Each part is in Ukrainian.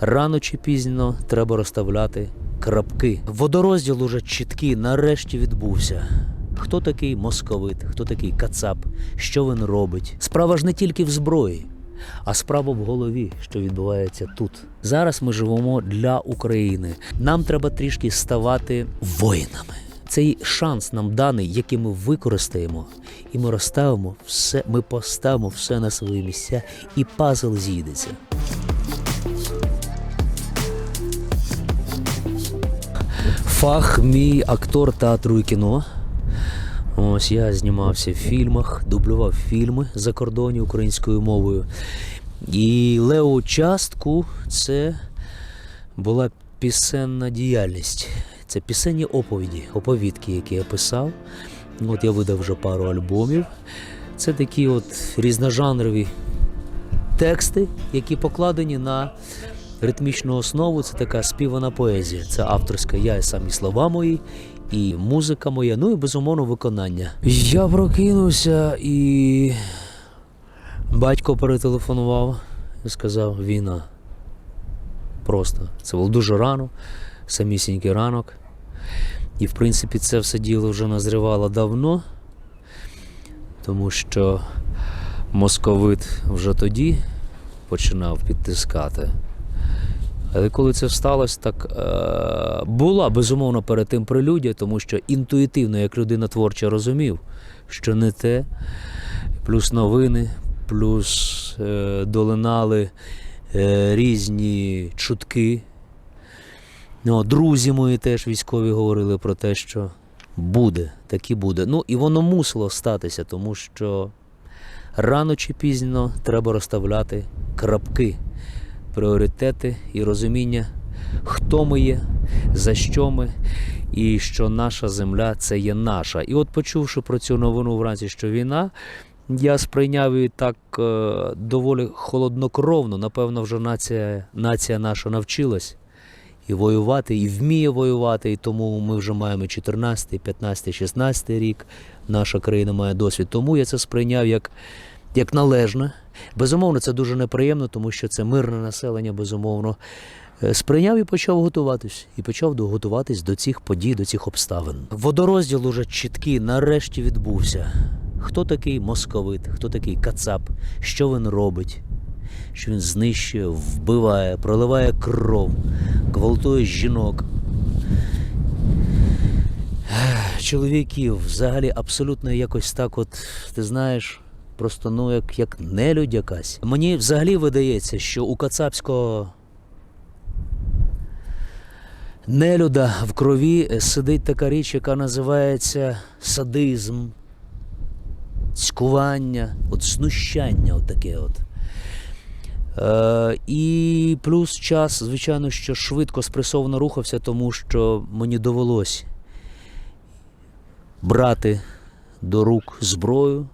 Рано чи пізно треба розставляти крапки. Водорозділ уже чіткий нарешті відбувся. Хто такий московит, хто такий кацап, що він робить? Справа ж не тільки в зброї, а справа в голові, що відбувається тут. Зараз ми живемо для України. Нам треба трішки ставати воїнами. Цей шанс нам даний, який ми використаємо, і ми розставимо все, ми поставимо все на свої місця, і пазл зійдеться. Фах мій актор театру і кіно. Ось я знімався в фільмах, дублював фільми за кордоні українською мовою. І Лео частку це була пісенна діяльність. Це пісенні оповіді, оповідки, які я писав. От я видав вже пару альбомів. Це такі от різножанрові тексти, які покладені на ритмічну основу. Це така співана поезія. Це авторська я і самі слова мої, і музика моя, ну і безумовно виконання. Я прокинувся і батько перетелефонував і сказав: війна. Просто це було дуже рано, самісінький ранок. І, в принципі, це все діло вже назрівало давно, тому що московит вже тоді починав підтискати. Коли це сталося, так е, була безумовно перед тим прелюдія, тому що інтуїтивно, як людина творча, розумів, що не те, плюс новини, плюс е, долинали е, різні чутки. Ну, друзі мої теж військові говорили про те, що буде, так і буде. Ну і воно мусило статися, тому що рано чи пізно треба розставляти крапки, пріоритети і розуміння, хто ми є, за що ми, і що наша земля це є наша. І от почувши про цю новину вранці, що війна, я сприйняв її так е, доволі холоднокровно. Напевно, вже нація, нація наша навчилась і воювати, і вміє воювати. І тому ми вже маємо 14, 15, 16 рік. Наша країна має досвід. Тому я це сприйняв як, як належне. Безумовно, це дуже неприємно, тому що це мирне населення, безумовно. Е, Сприйняв і почав готуватись, і почав готуватись до цих подій, до цих обставин. Водорозділ уже чіткий нарешті відбувся. Хто такий московит, хто такий кацап, що він робить, що він знищує, вбиває, проливає кров, гвалтує жінок. Чоловіків взагалі абсолютно якось так, от, ти знаєш, просто ну як, як нелюдь якась. Мені взагалі видається, що у кацапського нелюда в крові сидить така річ, яка називається садизм, цькування, от знущання, от таке от. Е, і плюс час, звичайно, що швидко спресовано рухався, тому що мені довелось брати до рук зброю,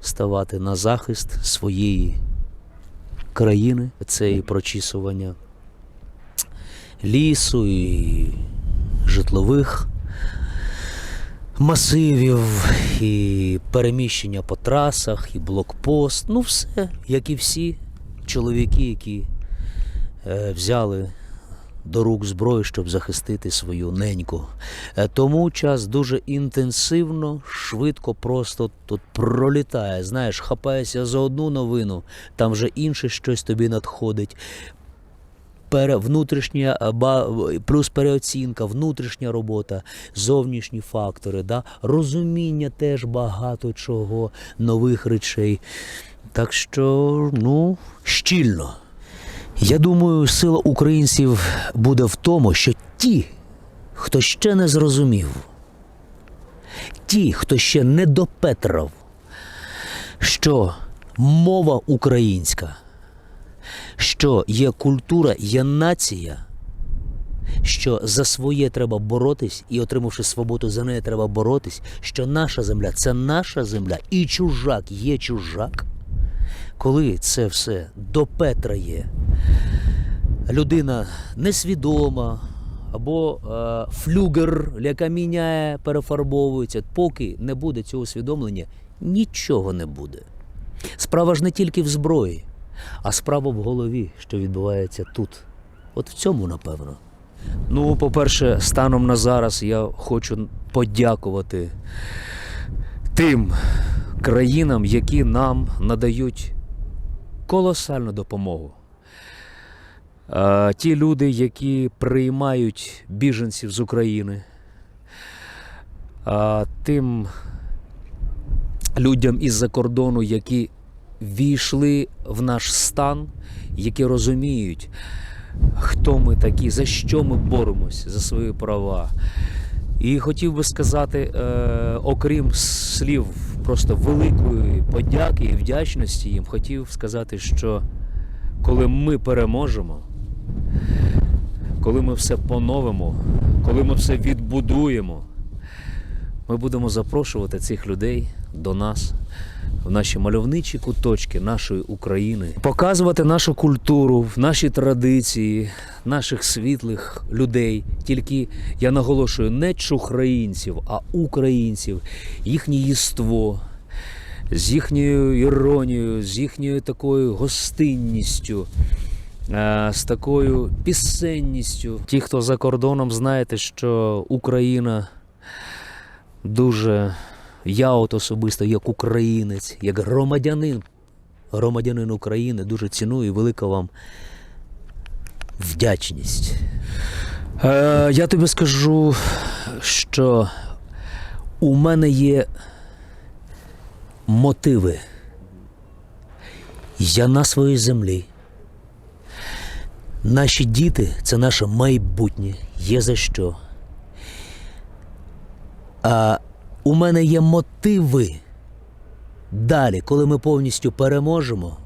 ставати на захист своєї країни. Це і прочісування лісу, і житлових масивів, і переміщення по трасах, і блокпост. Ну, все, як і всі чоловіки, які е, взяли до рук зброю, щоб захистити свою неньку. Е, Тому час дуже інтенсивно, швидко просто тут пролітає. Знаєш, хапаєшся за одну новину, там вже інше щось тобі надходить. Внутрішня плюс переоцінка, внутрішня робота, зовнішні фактори, да? розуміння теж багато чого, нових речей. Так що, ну, щільно. Я думаю, сила українців буде в тому, що ті, хто ще не зрозумів, ті, хто ще не допетрав, що мова українська, що є культура, є нація, що за своє треба боротись, і отримавши свободу, за неї треба боротись, що наша земля це наша земля, і чужак є чужак. Коли це все допетрає, людина несвідома або е, флюгер, яка міняє, перефарбовується, поки не буде цього усвідомлення, нічого не буде. Справа ж не тільки в зброї. а справа в голові, що відбувається тут. От в цьому, напевно. Ну, по-перше, станом на зараз я хочу подякувати тим країнам, які нам надають колосальну допомогу. Ті люди, які приймають біженців з України, тим людям із-за кордону, які війшли в наш стан, які розуміють, хто ми такі, за що ми боремось, за свої права. І хотів би сказати, е, окрім слів просто великої подяки і вдячності їм, хотів сказати, що коли ми переможемо, коли ми все поновимо, коли ми все відбудуємо, ми будемо запрошувати цих людей до нас в наші мальовничі куточки нашої України, показувати нашу культуру, наші традиції, наших світлих людей. Тільки я наголошую не чухраїнців, а українців, їхнє єство. З їхньою іронією, з їхньою такою гостинністю, з такою пісенністю. Ті, хто за кордоном, знаєте, що Україна дуже я от особисто, як українець, як громадянин, громадянин України, дуже ціную і велика вам вдячність. Е, я тобі скажу, що у мене є мотиви. Я на своїй землі. Наші діти це наше майбутнє. Є за що. А у мене є мотиви. Далі, коли ми повністю переможемо,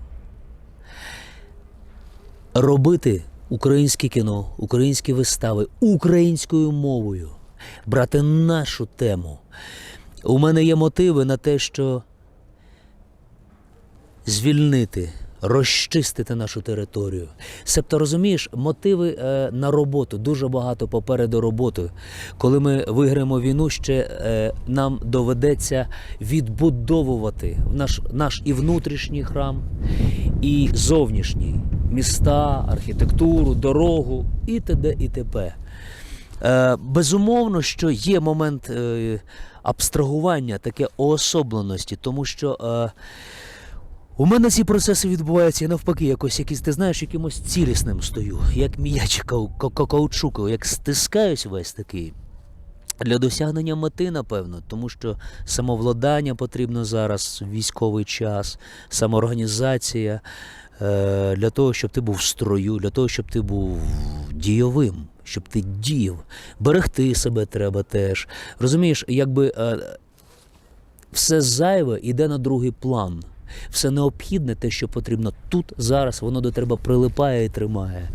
робити українське кіно, українські вистави українською мовою, брати нашу тему. У мене є мотиви на те, що звільнити, розчистити нашу територію. Себто, розумієш, мотиви е, на роботу, дуже багато попереду роботи. Коли ми виграємо війну, ще е, нам доведеться відбудовувати наш, наш і внутрішній храм, і зовнішній міста, архітектуру, дорогу і т.д. і т.п. Е, безумовно, що є момент абстрагування, таке уособленості, тому що у мене ці процеси відбуваються навпаки, якось якийсь, ти знаєш, якимось цілісним стою, як м'ячика каучуку, як стискаюсь весь такий. Для досягнення мети, напевно, тому що самовладання потрібно зараз, військовий час, самоорганізація е, для того, щоб ти був в строю, для того, щоб ти був дійовим, щоб ти діяв. Берегти себе треба теж. Розумієш, якби е, все зайве йде на другий план. Все необхідне, те, що потрібно тут, зараз, воно до тебе прилипає і тримає.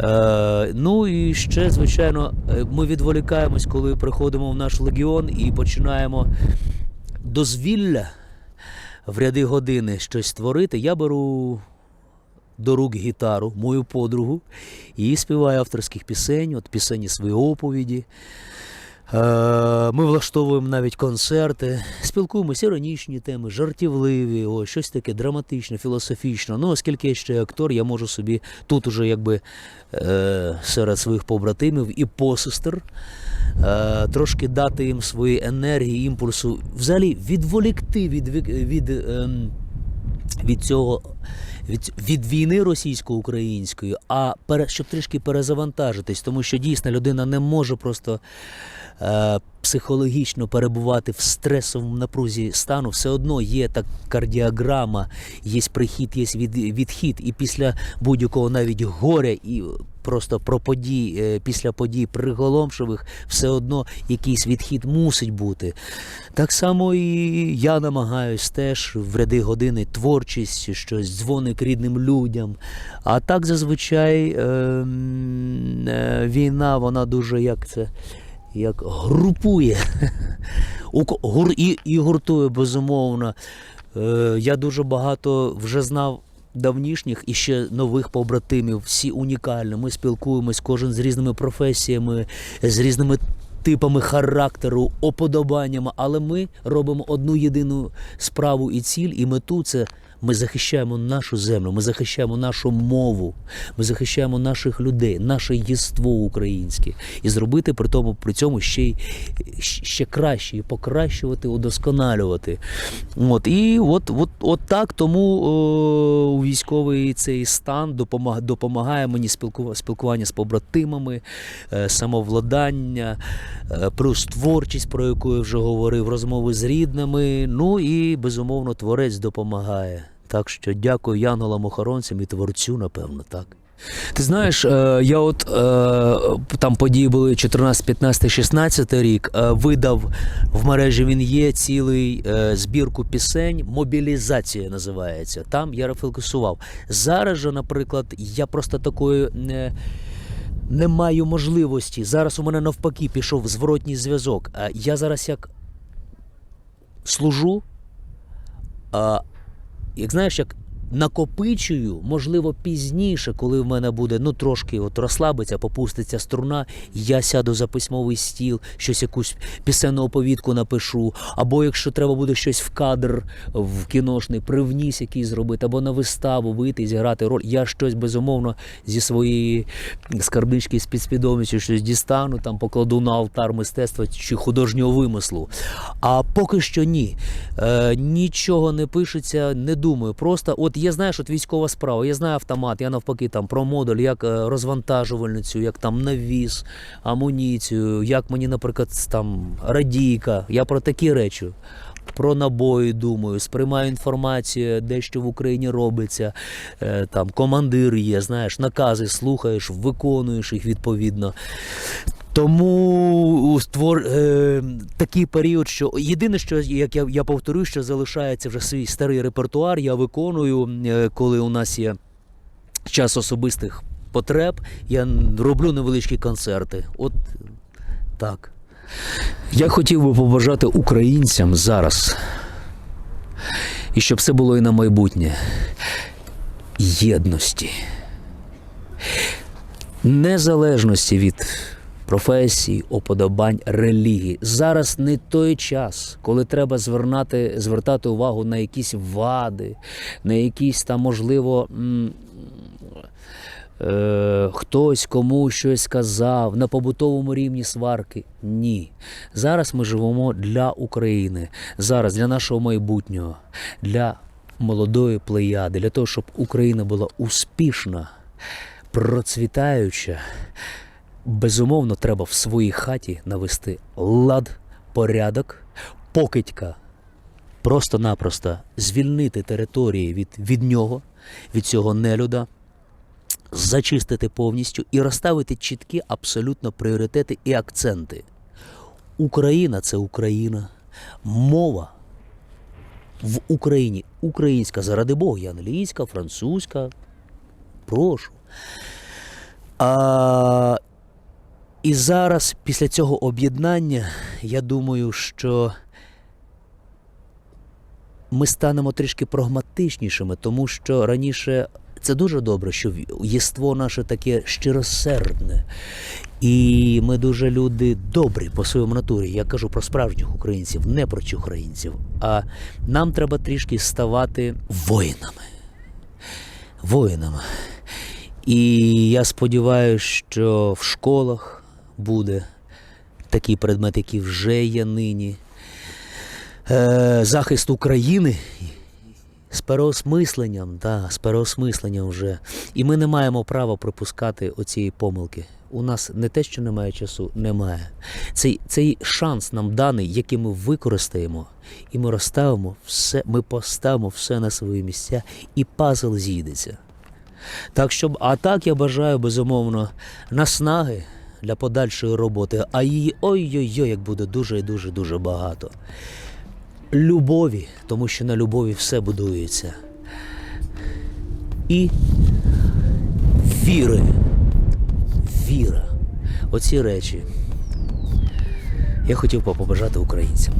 Е, ну і ще, звичайно, е, ми відволікаємось, коли приходимо в наш легіон і починаємо дозвілля в ряди години щось створити. Я беру до рук гітару, мою подругу, і співаю авторських пісень, от пісені свої оповіді. Е, Ми влаштовуємо навіть концерти, спілкуємося іронічні теми, жартівливі, о, щось таке драматичне, філософічне. Ну, оскільки я ще актор, я можу собі тут уже якби е, серед своїх побратимів і посестер е, трошки дати їм свої енергії, імпульсу, взагалі відволікти від, від, від, ем, від цього. Від, від війни російсько-української, а пере, щоб трішки перезавантажитись, тому що дійсно людина не може просто е, психологічно перебувати в стресовому напрузі стану, все одно є так кардіограма, є прихід, є від, відхід, і після будь-якого навіть горя і просто про подій, е, після подій приголомшивих, все одно якийсь відхід мусить бути. Так само і я намагаюсь теж в ряди години творчість, щось дзвоник рідним людям. А так зазвичай е, е, війна, вона дуже як це як групує і гуртує, безумовно. Е, я дуже багато вже знав давнішніх і ще нових побратимів. Всі унікальні. Ми спілкуємось, кожен з різними професіями, з різними типами характеру, оподобаннями, але ми робимо одну єдину справу і ціль, і мету це Ми захищаємо нашу землю, ми захищаємо нашу мову, ми захищаємо наших людей, наше єство українське. І зробити при тому при цьому ще й ще краще, і покращувати, удосконалювати. От і от, от, от так тому у військовий цей стан допомагає, допомагає мені спілкува- спілкування з побратимами, е, самовладання, е, плюс творчість, про яку я вже говорив, розмови з рідними. Ну і безумовно творець допомагає. Так що дякую янголам-охоронцям і творцю, напевно, так. Ти знаєш, е, я от е, там події були 14, 15, 16 рік. е, Видав в мережі він є цілий збірку пісень. Мобілізація називається. Там я рефлексував. Зараз же, наприклад, я просто такої не. Не маю можливості. Зараз у мене навпаки пішов зворотній зв'язок. Я зараз як служу, як знаєш, як накопичую, можливо, пізніше, коли в мене буде ну трошки от розслабиться, попуститься струна, я сяду за письмовий стіл, щось якусь пісенну оповідку напишу, або якщо треба буде щось в кадр в кіношний, привніс якийсь зробити, або на виставу вийти зіграти роль. Я щось безумовно зі своєї скарбнички з підсвідомістю щось дістану, там покладу на алтар мистецтва чи художнього вимислу. А поки що ні. Е, нічого не пишеться, не думаю. Просто от я знаю, от військова справа, я знаю автомат, я навпаки там про модуль, як е, розвантажувальницю, як там навіс, амуніцію, як мені, наприклад, там радійка. Я про такі речі. Про набої думаю, сприймаю інформацію, де що в Україні робиться. Е, там командир є, знаєш, накази слухаєш, виконуєш їх відповідно. Тому створ е, такий період, що єдине, що як я, я повторюю, що залишається вже свій старий репертуар, я виконую, е, коли у нас є час особистих потреб, я роблю невеличкі концерти. От так. Я хотів би побажати українцям зараз, і щоб це було і на майбутнє єдності, незалежності від професій, уподобань, релігії. Зараз не той час, коли треба звернати, звертати увагу на якісь вади, на якісь там, можливо. Е, хтось комусь щось сказав на побутовому рівні сварки. Ні. Зараз ми живемо для України, зараз для нашого майбутнього, для молодої плеяди, для того, щоб Україна була успішна, процвітаюча. Безумовно, треба в своїй хаті навести лад, порядок, покидька просто-напросто звільнити території від, від нього, від цього нелюда зачистити повністю і розставити чіткі абсолютно пріоритети і акценти. Україна це Україна, мова в Україні українська, заради Бога, і англійська, французька. Прошу. А, і зараз, після цього об'єднання, я думаю, що ми станемо трішки прагматичнішими, тому що раніше це дуже добре, що єство наше таке щиросердне. І ми дуже люди добрі по своєму натурі. Я кажу про справжніх українців, не про чухраїнців. А нам треба трішки ставати воїнами. Воїнами. І я сподіваюся, що в школах буде такий предмет, який вже є нині. Е, захист України з переосмисленням, да, з переосмисленням вже. І ми не маємо права припускати оцієї помилки. У нас не те, що немає часу, немає. Цей, цей шанс нам даний, який ми використаємо, і ми розставимо все, ми поставимо все на свої місця, і пазл зійдеться. Так що, а так я бажаю безумовно наснаги для подальшої роботи, а її ой-ой-ой, як буде дуже і дуже дуже багато. Любові, тому що на любові все будується. І віри. Віра. Оці речі я хотів побажати українцям.